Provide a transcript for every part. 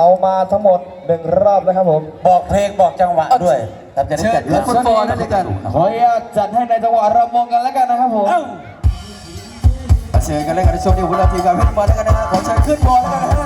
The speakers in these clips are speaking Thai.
เอามาทั้งหมดหนึ่งรอบนะครับผม บอกเพลงบอกจังหวะด้วยครับจะได้จัดแล้วคุณปอนั่นเองกันขออนุญาตจัดให้ในจังหวะระมงกันแล้วกันนะครับผมเชิญกันเลยกันในช่วงนี้เวลาทีมงานมาแล้วกันนะขอเชิญขึ้นบอลแล้วกันนะ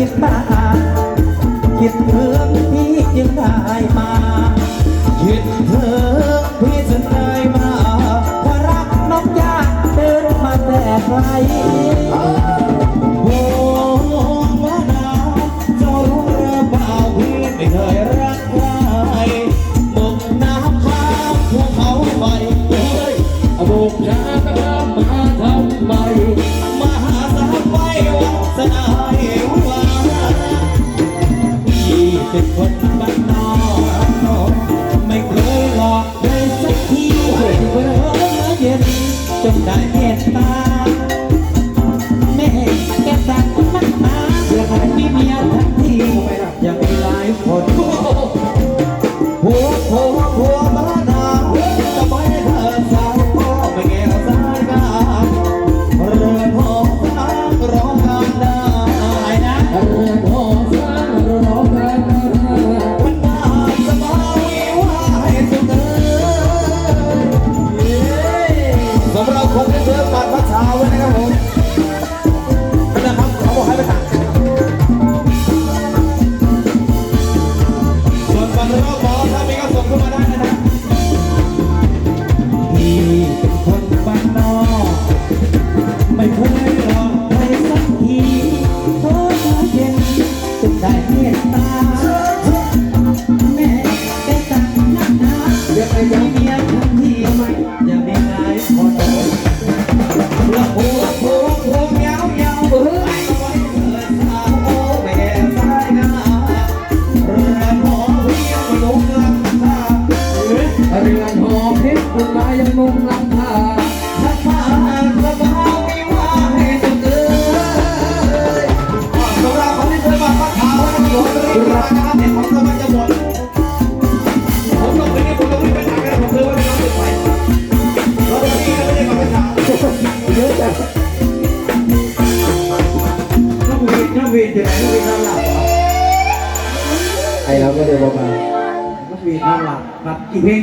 คิดบ้างคิดถึงที่ยังได้มาคิดถึงพี่จึงได้มาว่ารักน้องยากเดินมาแต่ไกลโอ้ว่านาเจ้รู้รือายไม่เคยรักใครบุกนำามเขาไปเฮ้ยบุกมมาทำไมมหาสาไปวันสนาย Put my ก็เดี๋ยวประมาก็มีน่หลักครับกี่เพลง